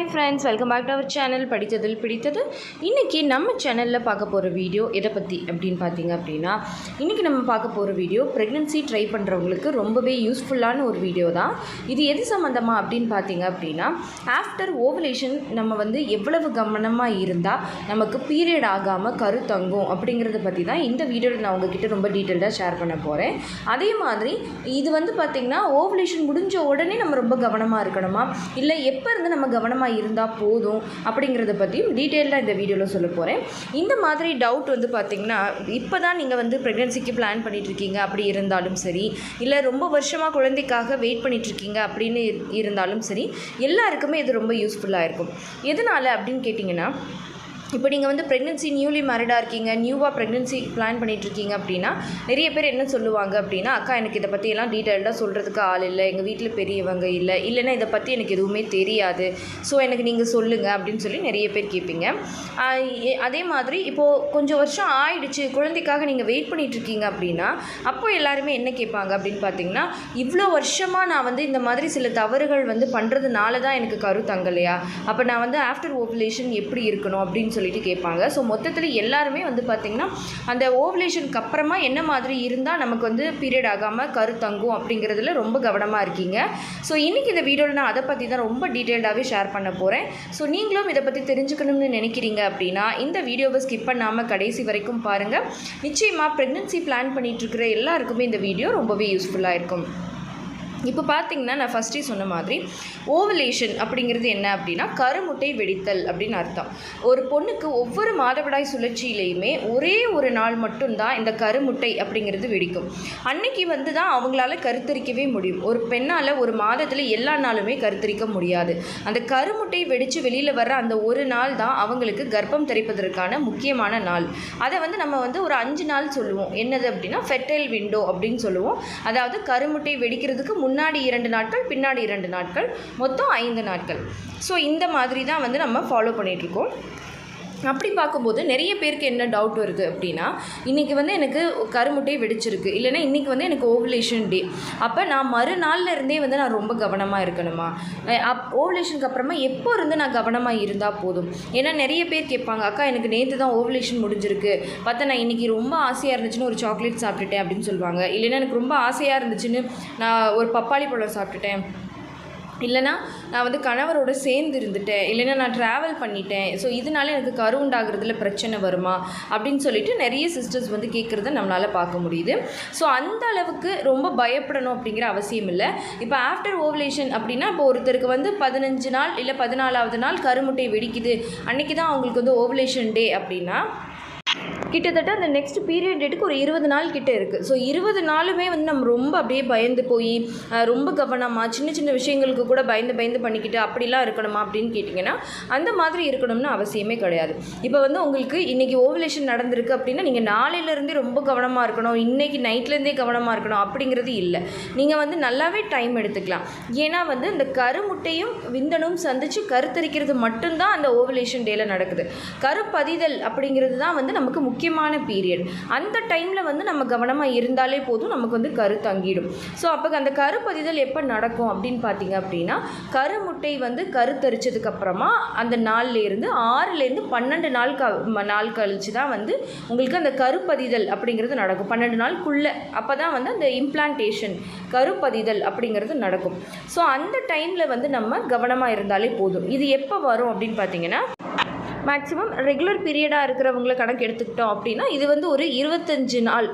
Hi friends welcome back to our channel படித்ததில் பிடித்தது இன்றைக்கி நம்ம சேனலில் பார்க்க போகிற வீடியோ எதை பற்றி அப்படின்னு பார்த்தீங்க அப்படின்னா இன்றைக்கி நம்ம பார்க்க போகிற வீடியோ ப்ரெக்னென்சி ட்ரை பண்ணுறவங்களுக்கு ரொம்பவே யூஸ்ஃபுல்லான ஒரு வீடியோ தான். இது எது சம்மந்தமாக அப்படின்னு பார்த்தீங்க அப்படின்னா ஆஃப்டர் ஓவலேஷன் நம்ம வந்து எவ்வளவு கவனமாக இருந்தால் நமக்கு பீரியட் ஆகாமல் கரு தங்கும் அப்படிங்கிறத பற்றி தான் இந்த வீடியோவில் நான் உங்ககிட்ட ரொம்ப டீட்டெயில்டாக ஷேர் பண்ண போகிறேன் அதே மாதிரி இது வந்து பார்த்திங்கன்னா ஓவலேஷன் முடிஞ்ச உடனே நம்ம ரொம்ப கவனமாக இருக்கணுமா? இல்லை எப்போ இருந்து நம்ம கவனமாக இருந்தால் போதும் அப்படிங்கிறத பற்றியும் டீட்டெயிலாக இந்த வீடியோவில் சொல்ல போகிறேன் இந்த மாதிரி டவுட் வந்து பார்த்திங்கன்னா இப்போ தான் நீங்கள் வந்து ப்ரெக்னென்சிக்கு பிளான் பண்ணிகிட்ருக்கீங்க அப்படி இருந்தாலும் சரி இல்லை ரொம்ப வருஷமாக குழந்தைக்காக வெயிட் பண்ணிகிட்ருக்கீங்க அப்படின்னு இரு- இருந்தாலும் சரி எல்லாருக்குமே இது ரொம்ப யூஸ்ஃபுல்லாக இருக்கும். எதனால் அப்படின்னு கேட்டிங்கன்னா இப்போ நீங்கள் வந்து ப்ரெக்னென்சி நியூலி மேரிடாக இருக்கீங்க நியூவாக ப்ரெக்னென்சி பிளான் பண்ணிகிட்ருக்கீங்க அப்படின்னா நிறைய பேர் என்ன சொல்லுவாங்க அப்படின்னா அக்கா எனக்கு இதை பற்றியெல்லாம் டீட்டெயில்டாக சொல்கிறதுக்கு ஆள் இல்லை எங்கள் வீட்டில் பெரியவங்க இல்லை இல்லைன்னா இதை பற்றி எனக்கு எதுவுமே தெரியாது. ஸோ எனக்கு நீங்கள் சொல்லுங்கள் அப்படின்னு சொல்லி நிறைய பேர் கேட்பீங்க. அதே மாதிரி இப்போது கொஞ்சம் வருஷம் ஆயிடுச்சு குழந்தைக்காக நீங்கள் வெயிட் பண்ணிகிட்ருக்கீங்க அப்படின்னா அப்போ எல்லாருமே என்ன கேட்பாங்க அப்படின்னு பார்த்தீங்கன்னா இவ்வளோ வருஷமாக நான் வந்து இந்த மாதிரி சில தவறுகள் வந்து பண்ணுறதுனால தான் எனக்கு கரு தங்கலையா? அப்போ நான் வந்து ஆஃப்டர் ஓவலேஷன் எப்படி இருக்கணும்? அப்படின்னு சொல்லி சொல்லிட்டு கேட்பாங்க. ஸோ மொத்தத்தில் எல்லாருமே வந்து பார்த்திங்கன்னா அந்த ஓவலேஷனுக்கு அப்புறமா என்ன மாதிரி இருந்தால் நமக்கு வந்து பீரியட் ஆகாமல் கரு தங்கும் அப்படிங்கிறதுல ரொம்ப கவனமாக இருக்கீங்க. ஸோ இன்றைக்கி இந்த வீடியோவில் நான் அதை பற்றி தான் ரொம்ப டீட்டெயில்டாகவே ஷேர் பண்ண போகிறேன் ஸோ நீங்களும் இதை பற்றி தெரிஞ்சுக்கணும்னு நினைக்கிறீங்க அப்படின்னா இந்த வீடியோவை ஸ்கிப் பண்ணாமல் கடைசி வரைக்கும் பாருங்கள் நிச்சயமாக ப்ரெக்னென்சி பிளான் பண்ணிகிட்ருக்கிற எல்லாருக்குமே இந்த வீடியோ ரொம்பவே யூஸ்ஃபுல்லாக இருக்கும். இப்போ பார்த்தீங்கன்னா நான் ஃபஸ்ட்டே சொன்ன மாதிரி ஓவலேஷன் அப்படிங்கிறது என்ன அப்படின்னா கருமுட்டை வெடித்தல் அப்படின்னு அர்த்தம். ஒரு பொண்ணுக்கு ஒவ்வொரு மாதவிடாய் சுழற்சியிலையுமே ஒரே ஒரு நாள் மட்டும்தான் இந்த கருமுட்டை அப்படிங்கிறது வெடிக்கும். அன்னைக்கு வந்து தான் அவங்களால கருத்தரிக்கவே முடியும். ஒரு பெண்ணால் ஒரு மாதத்தில் எல்லா நாளுமே கருத்தரிக்க முடியாது. அந்த கருமுட்டை வெடித்து வெளியில் வர்ற அந்த ஒரு நாள் தான் அவங்களுக்கு கர்ப்பம் தெரிப்பதற்கான முக்கியமான நாள். அதை வந்து நம்ம வந்து ஒரு அஞ்சு நாள் சொல்லுவோம். என்னது அப்படின்னா ஃபெர்டைல் விண்டோ அப்படின்னு சொல்லுவோம். அதாவது கருமுட்டை வெடிக்கிறதுக்கு முன்னாடி இரண்டு நாட்கள் பின்னாடி இரண்டு நாட்கள் மொத்தம் ஐந்து நாட்கள். ஸோ இந்த மாதிரி தான் வந்து நம்ம ஃபாலோ பண்ணிகிட்ருக்கோம் அப்படி பார்க்கும்போது நிறைய பேருக்கு என்ன டவுட் வருது அப்படின்னா இன்றைக்கி வந்து எனக்கு கருமுட்டை வெடிச்சிருக்கு. இல்லைன்னா இன்றைக்கி வந்து எனக்கு ஓவலேஷன் டே அப்போ நான் மறுநாள்ல இருந்தே வந்து நான் ரொம்ப கவனமாக இருக்கணுமா? அப் ஓவலேஷனுக்கு அப்புறமா எப்போ இருந்து நான் கவனமாக இருந்தால் போதும்? ஏன்னா நிறைய பேர் கேட்பாங்க அக்கா எனக்கு நேற்று தான் ஓவலேஷன் முடிஞ்சிருக்கு. பார்த்தா நான் இன்றைக்கி ரொம்ப ஆசையாக இருந்துச்சுன்னு ஒரு சாக்லேட் சாப்பிட்டுட்டேன் அப்படின்னு சொல்லுவாங்க. இல்லைன்னா எனக்கு ரொம்ப ஆசையாக இருந்துச்சுன்னு நான் ஒரு பப்பாளி பழம் சாப்பிட்டுட்டேன். இல்லைனா நான் வந்து கணவரோட சேர்ந்து இருந்துட்டேன். இல்லைன்னா நான் ட்ராவல் பண்ணிட்டேன். ஸோ இதனால எனக்கு கரு உண்டாகிறதுல பிரச்சனை வருமா? அப்படின்னு சொல்லிட்டு நிறைய சிஸ்டர்ஸ் வந்து கேட்குறத நம்மளால் பார்க்க முடியுது. ஸோ அந்த அளவுக்கு ரொம்ப பயப்படணும் அப்படிங்கிற அவசியம் இல்லை. இப்போ ஆஃப்டர் ஓவலேஷன் அப்படின்னா இப்போ ஒருத்தருக்கு வந்து பதினஞ்சு நாள் இல்லை பதினாலாவது நாள் கருமுட்டை வெடிக்குது. அன்றைக்கி தான் அவங்களுக்கு வந்து ஓவலேஷன் டே அப்படின்னா கிட்டத்தட்ட அந்த நெக்ஸ்ட் பீரியட் டேட்டுக்கு ஒரு இருபது நாள் கிட்ட இருக்குது ஸோ இருபது நாளுமே வந்து நம்ம ரொம்ப அப்படியே பயந்து போய் ரொம்ப கவனமாக சின்ன சின்ன விஷயங்களுக்கு கூட பயந்து பயந்து பண்ணிக்கிட்டு அப்படிலாம் இருக்கணுமா அப்படின்னு கேட்டிங்கன்னா அந்த மாதிரி இருக்கணும்னு அவசியமே கிடையாது. இப்போ வந்து உங்களுக்கு இன்றைக்கி ஓவலேஷன் நடந்திருக்கு அப்படின்னா நீங்கள் நாளையிலேருந்தே ரொம்ப கவனமாக இருக்கணும் இன்றைக்கி நைட்லேருந்தே கவனமாக இருக்கணும் அப்படிங்கிறது இல்லை. நீங்கள் வந்து நல்லாவே டைம் எடுத்துக்கலாம். ஏன்னா வந்து இந்த கருமுட்டையும் விந்தனும் சந்தித்து கருத்தரிக்கிறது மட்டும்தான் அந்த ஓவலேஷன் டேயில் நடக்குது. கருப்பதிதல் அப்படிங்கிறது தான் வந்து நமக்கு முக்கிய முக்கியமான பீரியட் அந்த டைமில் வந்து நம்ம கவனமாக இருந்தாலே போதும் நமக்கு வந்து கரு தங்கிடும். ஸோ அப்போ அந்த கருப்பதிதல் எப்போ நடக்கும் அப்படின்னு பார்த்தீங்க அப்படின்னா கரு முட்டை வந்து கரு அப்புறமா அந்த நாள்லேருந்து ஆறுலேருந்து பன்னெண்டு நாள் க நாள் கழிச்சு தான் வந்து உங்களுக்கு அந்த கருப்பதிதல் அப்படிங்கிறது நடக்கும். பன்னெண்டு நாளுக்குள்ளே அப்போ தான் வந்து அந்த இம்ப்ளான்டேஷன் கருப்பதிதல் அப்படிங்கிறது நடக்கும். ஸோ அந்த டைமில் வந்து நம்ம கவனமாக இருந்தாலே போதும். இது எப்போ வரும் அப்படின்னு பார்த்தீங்கன்னா மேக்ஸிமம் ரெகுலர் பீரியடாக இருக்கிறவங்கள கணக்கு எடுத்துக்கிட்டோம் அப்படின்னா இது வந்து ஒரு இருபத்தஞ்சு நாள்.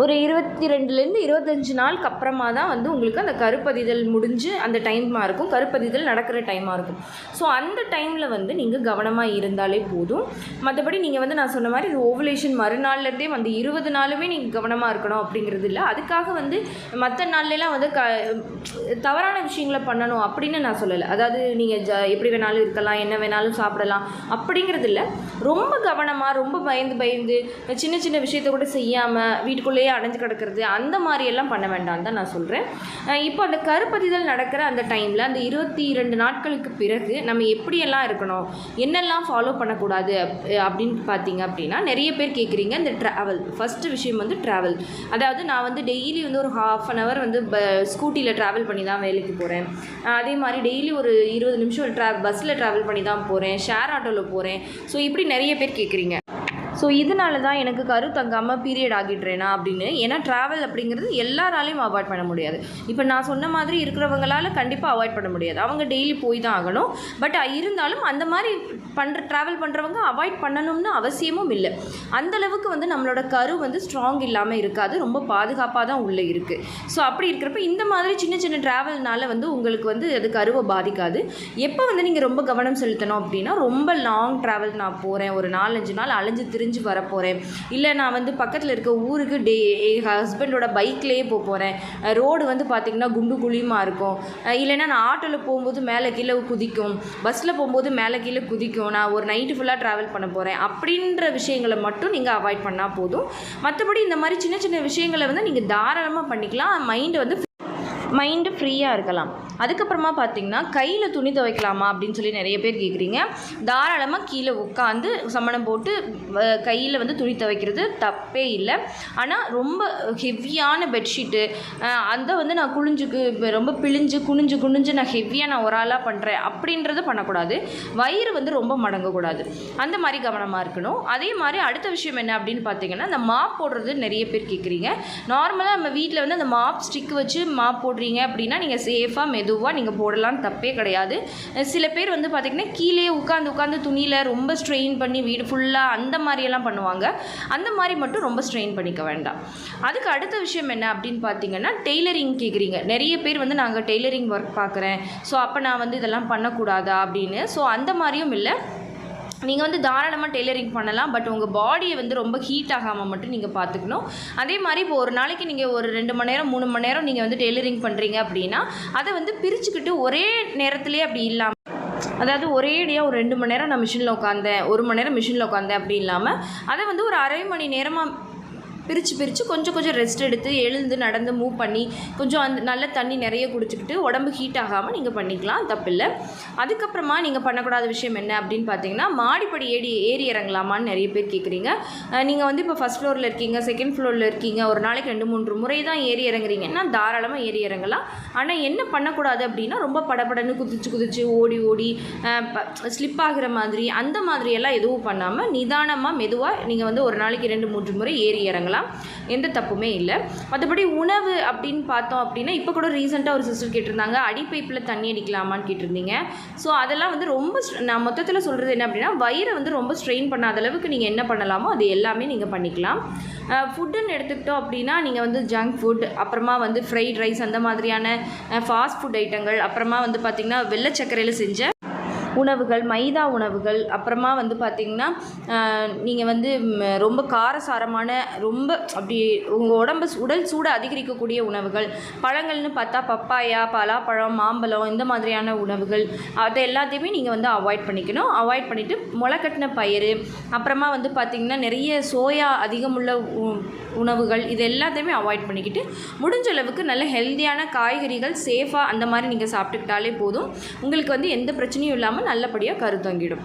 ஒரு இருபத்தி ரெண்டுலேருந்து இருபத்தஞ்சு நாளுக்கு அப்புறமா தான் வந்து உங்களுக்கு அந்த கருப்பதிதல் முடிஞ்சு அந்த டைமாக இருக்கும். கருப்பதிதல் நடக்கிற டைமாக இருக்கும். ஸோ அந்த டைமில் வந்து நீங்கள் கவனமாக இருந்தாலே போதும். மற்றபடி நீங்கள் வந்து நான் சொன்ன மாதிரி இது ஓவலேஷன் மறுநாள்லேருந்தே வந்து இருபது நாளுமே நீங்கள் கவனமாக இருக்கணும் அப்படிங்கிறது இல்லை. அதுக்காக வந்து மற்ற நாள்லலாம் வந்து க தவறான விஷயங்களை பண்ணணும் அப்படின்னு நான் சொல்லலை. அதாவது நீங்கள் ஜ எப்படி வேணாலும் இருக்கலாம் என்ன வேணாலும் சாப்பிடலாம் அப்படிங்கிறது இல்லை. ரொம்ப கவனமாக ரொம்ப பயந்து பயந்து சின்ன சின்ன விஷயத்த கூட செய்யாமல் வீட்டுக்குள்ளேயே அப்படியே அடைஞ்சு கிடக்கிறது அந்த மாதிரியெல்லாம் பண்ண வேண்டாம்னு தான் நான் சொல்கிறேன் இப்போ அந்த கருப்பதிதல் நடக்கிற அந்த டைமில் அந்த இருபத்தி இரண்டு நாட்களுக்கு பிறகு நம்ம எப்படியெல்லாம் இருக்கணும் என்னெல்லாம் ஃபாலோ பண்ணக்கூடாது அப்- அப்படின்னு பார்த்தீங்க அப்படின்னா நிறைய பேர் கேட்குறீங்க இந்த ட்ராவல் ஃபஸ்ட்டு விஷயம் வந்து ட்ராவல் அதாவது நான் வந்து டெய்லி வந்து ஒரு ஹாஃப் அன் ஹவர் வந்து ப ஸ்கூட்டியில் ட்ராவல் பண்ணி தான் வேலைக்கு போகிறேன் அதே மாதிரி டெய்லி ஒரு இருபது நிமிஷம் ட்ரா பஸ்ஸில் ட்ராவல் பண்ணி தான் போகிறேன் ஷேர் ஆட்டோவில் போகிறேன் ஸோ இப்படி நிறைய பேர் கேட்குறீங்க. ஸோ இதனால தான் எனக்கு கரு தங்காமல் பீரியட் ஆகிடுறேனா அப்படின்னு? ஏன்னா ட்ராவல் அப்படிங்கிறது எல்லாராலையும் அவாய்ட் பண்ண முடியாது. இப்போ நான் சொன்ன மாதிரி இருக்கிறவங்களால கண்டிப்பாக அவாய்ட் பண்ண முடியாது. அவங்க டெய்லி போய் தான் ஆகணும் பட் இருந்தாலும் அந்த மாதிரி பண்ணுற ட்ராவல் பண்ணுறவங்க அவாய்ட் பண்ணணும்னு அவசியமும் இல்லை. அந்த அளவுக்கு வந்து நம்மளோட கரு வந்து ஸ்ட்ராங் இல்லாமல் இருக்காது. ரொம்ப பாதுகாப்பாக தான் உள்ளே இருக்குது ஸோ அப்படி இருக்கிறப்ப இந்த மாதிரி சின்ன சின்ன ட்ராவல்னால வந்து உங்களுக்கு வந்து அது கருவை பாதிக்காது. எப்போ வந்து நீங்கள் ரொம்ப கவனம் செலுத்தணும் அப்படின்னா ரொம்ப லாங் ட்ராவல் நான் போகிறேன் ஒரு நாலஞ்சு நாள் அலைஞ்சு திரிஞ்சு வர போகிறேன் இல்லை நான் வந்து பக்கத்தில் இருக்க ஊருக்கு டே ஹஸ்பண்டோட பைக்லேயே போக போகிறேன் ரோடு வந்து பார்த்திங்கன்னா குண்டு குழியுமாக இருக்கும். இல்லைன்னா நான் ஆட்டோவில் போகும்போது மேலே கீழே குதிக்கும். பஸ்ஸில் போகும்போது மேலே கீழே குதிக்கும். நான் ஒரு நைட்டு ஃபுல்லாக ட்ராவல் பண்ண போகிறேன் அப்படின்ற விஷயங்களை மட்டும் நீங்கள் அவாய்ட் பண்ணால் போதும். மற்றபடி இந்த மாதிரி சின்ன சின்ன விஷயங்களை வந்து நீங்கள் தாராளமாக பண்ணிக்கலாம். மைண்டு வந்து மைண்டு ஃப்ரீயாக இருக்கலாம். அதுக்கப்புறமா பார்த்தீங்கன்னா கையில் துணி துவைக்கலாமா அப்படின்னு சொல்லி நிறைய பேர் கேட்குறீங்க தாராளமாக கீழே உட்காந்து சம்மணம் போட்டு கையில் வந்து துணி துவைக்கிறது தப்பே இல்லை. ஆனால் ரொம்ப ஹெவியான பெட்ஷீட்டு அந்த வந்து நான் குளிஞ்சுக்கு ரொம்ப பிழிஞ்சு குனிஞ்சு குனிஞ்சு நான் ஹெவியாக நான் ஒரு ஆளாக பண்ணுறேன் அப்படின்றத பண்ணக்கூடாது. வயிறு வந்து ரொம்ப மடங்கக்கூடாது. அந்த மாதிரி கவனமாக இருக்கணும். அதே மாதிரி அடுத்த விஷயம் என்ன அப்படின்னு பார்த்தீங்கன்னா அந்த மாப் போடுறது நிறைய பேர் கேட்குறீங்க நார்மலாக நம்ம வீட்டில் வந்து அந்த மாப் ஸ்டிக் வச்சு மாப் போடுறீங்க அப்படின்னா நீங்கள் சேஃபாக மெதுவாக நீங்கள் போடலாம் தப்பே கிடையாது. சில பேர் வந்து பார்த்திங்கன்னா கீழே உட்காந்து உட்காந்து துணியில் ரொம்ப ஸ்ட்ரெயின் பண்ணி வீடு ஃபுல்லாக அந்த மாதிரியெல்லாம் பண்ணுவாங்க. அந்த மாதிரி மட்டும் ரொம்ப ஸ்ட்ரெயின் பண்ணிக்க வேண்டாம். அதுக்கு அடுத்த விஷயம் என்ன அப்படின்னு பார்த்தீங்கன்னா டெய்லரிங் கேட்குறீங்க நிறைய பேர் வந்து நாங்கள் டெய்லரிங் ஒர்க் பார்க்குறேன் ஸோ அப்போ நான் வந்து இதெல்லாம் பண்ணக்கூடாதா அப்படின்னு. ஸோ அந்த மாதிரியும் இல்லை. நீங்கள் வந்து தாராளமாக டெய்லரிங் பண்ணலாம் பட் உங்கள் பாடியை வந்து ரொம்ப ஹீட் ஆகாமல் மட்டும் நீங்கள் பார்த்துக்கணும் அதே மாதிரி இப்போ ஒரு நாளைக்கு நீங்கள் ஒரு ரெண்டு மணி நேரம் மூணு மணி நேரம் நீங்கள் வந்து டெய்லரிங் பண்ணுறீங்க அப்படின்னா அதை வந்து பிரிச்சுக்கிட்டு ஒரே நேரத்திலே அப்படி இல்லாமல் அதாவது ஒரேடியாக ஒரு ரெண்டு மணி நேரம் நான் மிஷினில் உட்காந்தேன் ஒரு மணி நேரம் மிஷினில் உட்காந்தேன் அப்படி இல்லாமல் அதை வந்து ஒரு அரை மணி நேரமாக பிரித்து பிரித்து கொஞ்சம் கொஞ்சம் ரெஸ்ட் எடுத்து எழுந்து நடந்து மூவ் பண்ணி கொஞ்சம் அந்த நல்ல தண்ணி நிறைய குடிச்சிக்கிட்டு உடம்பு ஹீட் ஆகாமல் நீங்கள் பண்ணிக்கலாம் தப்பில்லை. அதுக்கப்புறமா நீங்கள் பண்ணக்கூடாத விஷயம் என்ன அப்படின்னு பார்த்தீங்கன்னா மாடிப்படி ஏறி ஏறி இறங்கலாமான்னு நிறைய பேர் கேட்குறீங்க. நீங்கள் வந்து இப்போ ஃபஸ்ட் ஃப்ளோரில் இருக்கீங்க செகண்ட் ஃப்ளோரில் இருக்கீங்க ஒரு நாளைக்கு ரெண்டு மூன்று முறை தான் ஏறி இறங்குறீங்கன்னா தாராளமாக ஏறி இறங்கலாம். ஆனால் என்ன பண்ணக்கூடாது அப்படின்னா ரொம்ப படபடன்னு குதிச்சு குதிச்சு ஓடி ஓடி ஸ்லிப் ஆகிற மாதிரி அந்த மாதிரியெல்லாம் எதுவும் பண்ணாமல் நிதானமாக மெதுவாக நீங்கள் வந்து ஒரு நாளைக்கு ரெண்டு மூன்று முறை ஏறி இறங்கலாம். எந்த தப்புமே இல்லை. மற்றபடி உணவு அப்படின்னு பார்த்தோம் அப்படின்னா இப்போ கூட ரீசெண்டாக ஒரு சிஸ்டர் கேட்டிருந்தாங்க அடிப்பைப்பில் தண்ணி அடிக்கலாமான்னு கேட்டிருந்தீங்க. ஸோ அதெல்லாம் வந்து ரொம்ப நான் மொத்தத்தில் சொல்கிறது என்ன அப்படின்னா வயிறை வந்து ரொம்ப ஸ்ட்ரெயின் பண்ணாத அளவுக்கு நீங்கள் என்ன பண்ணலாமோ அது எல்லாமே நீங்கள் பண்ணிக்கலாம். ஃபுட்டுன்னு எடுத்துக்கிட்டோம் அப்படின்னா நீங்கள் வந்து ஜங்க் ஃபுட் அப்புறமா வந்து ஃப்ரைட் ரைஸ் அந்த மாதிரியான ஃபாஸ்ட் ஃபுட் ஐட்டங்கள் அப்புறமா வந்து பார்த்திங்கன்னா வெள்ளை சர்க்கரையில் செஞ்ச உணவுகள் மைதா உணவுகள் அப்புறமா வந்து பார்த்திங்கன்னா நீங்கள் வந்து ரொம்ப காரசாரமான ரொம்ப அப்படி உங்கள் உடம்பு உடல் சூடு அதிகரிக்கக்கூடிய உணவுகள் பழங்கள்னு பார்த்தா பப்பாயா பலாப்பழம் மாம்பழம் இந்த மாதிரியான உணவுகள் அதை எல்லாத்தையுமே நீங்கள் வந்து அவாய்ட் பண்ணிக்கணும். அவாய்ட் பண்ணிவிட்டு முளைக்கட்டின பயிறு அப்புறமா வந்து பார்த்திங்கன்னா நிறைய சோயா அதிகமுள்ள உணவுகள் இது எல்லாத்தையுமே அவாய்ட் பண்ணிக்கிட்டு முடிஞ்ச அளவுக்கு நல்ல ஹெல்த்தியான காய்கறிகள் சேஃபாக அந்த மாதிரி நீங்கள் சாப்பிட்டுக்கிட்டாலே போதும். உங்களுக்கு வந்து எந்த பிரச்சனையும் இல்லாமல் நல்லபடியாக கருத்தங்கிடும்